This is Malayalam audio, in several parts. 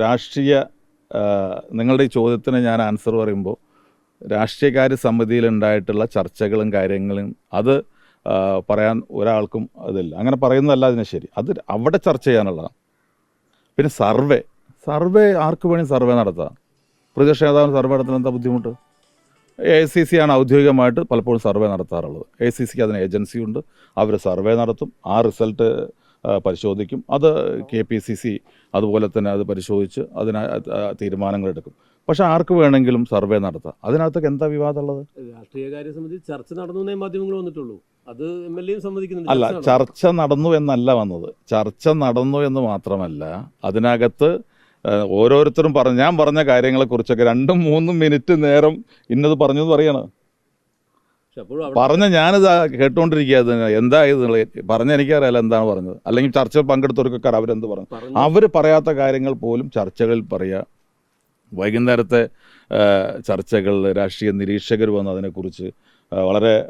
രാഷ്ട്രീയ നിങ്ങളുടെ ഈ ചോദ്യത്തിന് ഞാൻ ആൻസർ പറയുമ്പോൾ രാഷ്ട്രീയകാര്യ സമിതിയിൽ ഉണ്ടായിട്ടുള്ള ചർച്ചകളും കാര്യങ്ങളും അത് പറയാൻ ഒരാൾക്കും അതില്ല. അങ്ങനെ പറയുന്നതല്ല അതിനെ ശരി. അത് അവിടെ ചർച്ച ചെയ്യാനുള്ളതാണ്. പിന്നെ സർവേ. സർവേ ആർക്ക് വേണമെങ്കിൽ സർവേ നടത്താം. പ്രതിപക്ഷ നേതാവിന് സർവേ നടത്താൻ എന്താ ബുദ്ധിമുട്ട്? എ സി സി ആണ് ഔദ്യോഗികമായിട്ട് പലപ്പോഴും സർവേ നടത്താറുള്ളത്. എ സി സിക്ക് അതിന് ഏജൻസി ഉണ്ട്. അവർ സർവേ നടത്തും. ആ റിസൾട്ട് പരിശോധിക്കും. അത് കെ പി സി സി അതുപോലെ തന്നെ അത് പരിശോധിച്ച് അതിന് എടുക്കും. പക്ഷെ ആർക്ക് വേണമെങ്കിലും സർവേ നടത്താം. അതിനകത്തൊക്കെ എന്താ വിവാദമുള്ളത്? രാഷ്ട്രീയകാര്യ സമിതി ചർച്ച നടന്നു എന്നേ മാധ്യമങ്ങൾ വന്നിട്ടുള്ളൂ. അത് എം എൽ എയും സമ്മതിക്കുന്നുണ്ട്. അല്ല ചർച്ച നടന്നു. എന്നല്ല വന്നത്. ചർച്ച നടന്നു എന്ന് മാത്രമല്ല അതിനകത്ത് ഓരോരുത്തരും പറഞ്ഞു ഞാൻ പറഞ്ഞ കാര്യങ്ങളെക്കുറിച്ചൊക്കെ രണ്ടും മൂന്നും മിനിറ്റ് നേരം ഇന്നത് പറഞ്ഞു എന്ന് പറയാണ്. പറഞ്ഞ ഞാനിത് കേട്ടുകൊണ്ടിരിക്കുക എന്താ ഇത് പറഞ്ഞ എനിക്കറിയാലോ എന്താണ് പറഞ്ഞത്. അല്ലെങ്കിൽ ചർച്ചയിൽ പങ്കെടുത്തവർക്കൊക്കെ അവരെന്ത് പറഞ്ഞു. പറഞ്ഞു. അവർ പറയാത്ത കാര്യങ്ങൾ പോലും ചർച്ചകളിൽ പറയുക വൈകുന്നേരത്തെ ചർച്ചകൾ ചർച്ചകളിൽ രാഷ്ട്രീയ നിരീക്ഷകർ വന്ന് അതിനെക്കുറിച്ച് വളരെ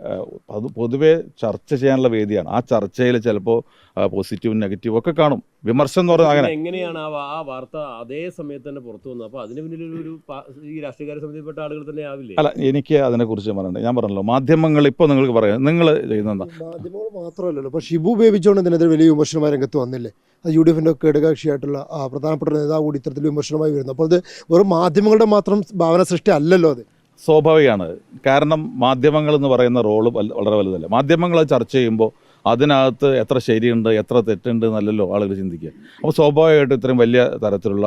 അത് പൊതുവേ ചർച്ച ചെയ്യാനുള്ള വേദിയാണ്. ആ ചർച്ചയിൽ ചിലപ്പോൾ പോസിറ്റീവും നെഗറ്റീവും ഒക്കെ കാണും. വിമർശനം എന്ന് പറഞ്ഞാൽ അങ്ങനെ. എങ്ങനെയാണ് ആ ആ വാർത്ത അതേ സമയത്ത് തന്നെ പുറത്തു വന്നത്? അപ്പോൾ അതിന് പിന്നിൽ ഒരു- ഈ രാഷ്ട്രീയകാര്യ സമിതിയിൽപ്പെട്ട ആളുകൾ തന്നെ ആവില്ലേ? അല്ല എനിക്ക് അതിനെക്കുറിച്ച് പറയണ്ട ഞാൻ പറഞ്ഞല്ലോ മാധ്യമങ്ങൾ ഇപ്പോൾ നിങ്ങൾക്ക് പറയാം. നിങ്ങൾ ചെയ്യുന്ന മാധ്യമങ്ങൾ മാത്രമല്ലല്ലോ. ഇപ്പോൾ ഷിബു ബേബിച്ചോണ്ട് ഇതിനെതിരെ വലിയ വിമർശനമായി രംഗത്ത് വന്നില്ലേ? അത് യു ഡി എഫിന്റെ ഘടകകക്ഷിയായിട്ടുള്ള പ്രധാനപ്പെട്ട നേതാവ് കൂടി ഇത്തരത്തിൽ വിമർശനമായി വരുന്നു. അപ്പോൾ അത് വെറും മാധ്യമങ്ങളുടെ മാത്രം ഭാവന സൃഷ്ടി അല്ലല്ലോ അത്. സ്വാഭാവികമാണ്. കാരണം മാധ്യമങ്ങൾ എന്ന് പറയുന്ന റോൾ വളരെ വലുതല്ല. മാധ്യമങ്ങൾ ചർച്ച ചെയ്യുമ്പോൾ അതിനകത്ത് എത്ര ശരിയുണ്ട് എത്ര തെറ്റുണ്ട് എന്നല്ലല്ലോ ആളുകൾ ചിന്തിക്കുക. അപ്പോൾ സ്വാഭാവികമായിട്ടും ഇത്രയും വലിയ തരത്തിലുള്ള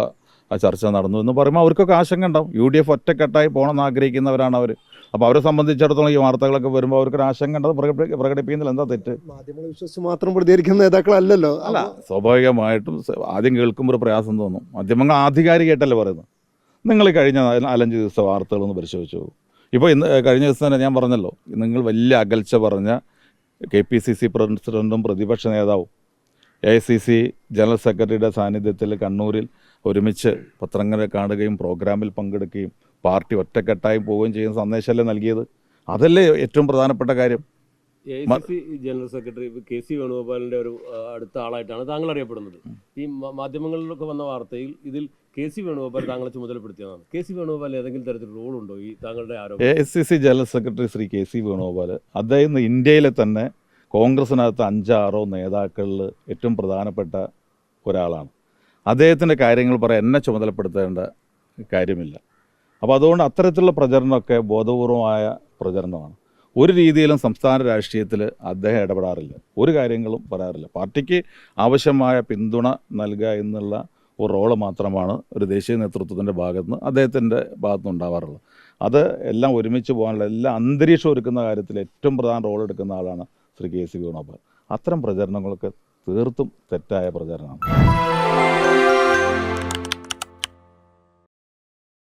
ആ ചർച്ച നടന്നു എന്ന് പറയുമ്പോൾ അവർക്കൊക്കെ ആശങ്ക ഉണ്ടാവും. യു ഡി എഫ് ഒറ്റക്കെട്ടായി പോകണമെന്ന് ആഗ്രഹിക്കുന്നവരാണ് അവർ അപ്പോൾ അവരെ സംബന്ധിച്ചിടത്തോളം ഈ വാർത്തകളൊക്കെ വരുമ്പോൾ അവർക്കൊരു ആശങ്ക ഉണ്ടത് പ്രകടിപ്പിക്കുന്നതിൽ എന്താ തെറ്റ്? മാധ്യമങ്ങളെ വിശ്വസിച്ച് മാത്രം പ്രതികരിക്കുന്ന നേതാക്കളല്ലല്ലോ. അല്ല സ്വാഭാവികമായിട്ടും ആദ്യം കേൾക്കുമ്പോൾ ഒരു പ്രയാസം തോന്നും. മാധ്യമങ്ങൾ ആധികാരികമായിട്ടല്ലേ പറയുന്നത്? നിങ്ങൾ കഴിഞ്ഞ നാല് നാലഞ്ച് ദിവസത്തെ വാർത്തകളൊന്ന് പരിശോധിച്ചു ഇപ്പോൾ ഇന്ന് കഴിഞ്ഞ ദിവസം തന്നെ ഞാൻ പറഞ്ഞല്ലോ നിങ്ങൾ വലിയ അകൽച്ച പറഞ്ഞ കെ പി സി സി പ്രസിഡന്റും പ്രതിപക്ഷ നേതാവും എ സി സി ജനറൽ സെക്രട്ടറിയുടെ സാന്നിധ്യത്തിൽ കണ്ണൂരിൽ ഒരുമിച്ച് പത്രങ്ങളെ കാണുകയും പ്രോഗ്രാമിൽ പങ്കെടുക്കുകയും പാർട്ടി ഒറ്റക്കെട്ടായി പോവുകയും ചെയ്യുന്ന സന്ദേശമല്ലേ നൽകിയത്? അതല്ലേ ഏറ്റവും പ്രധാനപ്പെട്ട കാര്യം. A I C C general secretary K C വേണുഗോപാലിന്റെ ഒരു അടുത്ത ആളായിട്ടാണ് താങ്കൾ അറിയപ്പെടുന്നത് ഈ മാധ്യമങ്ങളിലൊക്കെ വന്ന വാർത്തയിൽ ഇതിൽ കെ സി വേണുഗോപാൽ താങ്കളെ ചുമതലപ്പെടുത്തിയതാണ്. കെ സി വേണുഗോപാൽ ഏതെങ്കിലും തരത്തിൽ റോളുണ്ടോ ഈ താങ്കളുടെ ആരോപണം? A S C C general secretary Shri K C Venugopal അദ്ദേഹം ഇന്ത്യയിലെ തന്നെ കോൺഗ്രസിനകത്ത് അഞ്ചാറോ നേതാക്കളിൽ ഏറ്റവും പ്രധാനപ്പെട്ട ഒരാളാണ്. അദ്ദേഹത്തിന്റെ കാര്യങ്ങൾ പറയാൻ എന്നെ ചുമതലപ്പെടുത്തേണ്ട കാര്യമില്ല. അപ്പോൾ അതുകൊണ്ട് അത്തരത്തിലുള്ള പ്രചരണമൊക്കെ ബോധപൂർവമായ പ്രചരണമാണ്. ഒരു രീതിയിലും സംസ്ഥാന രാഷ്ട്രീയത്തിൽ അദ്ദേഹം ഇടപെടാറില്ല. ഒരു കാര്യങ്ങളും പറയാറില്ല. പാർട്ടിക്ക് ആവശ്യമായ പിന്തുണ നൽകുക എന്നുള്ള ഒരു റോൾ മാത്രമാണ് ഒരു ദേശീയ നേതൃത്വത്തിന്റെ ഭാഗത്ത് നിന്ന് അദ്ദേഹത്തിന്റെ ഭാഗത്തു ഉണ്ടാവാറുള്ളത് അത് എല്ലാം ഒരുമിച്ച് പോകാനുള്ള എല്ലാ അന്തരീക്ഷം ഒരുക്കുന്ന കാര്യത്തിൽ ഏറ്റവും പ്രധാന റോൾ എടുക്കുന്ന ആളാണ് ശ്രീ കെ സി വേണുഗോപാൽ. അത്തരം പ്രചരണങ്ങളൊക്കെ തീർത്തും തെറ്റായ പ്രചരണമാണ്.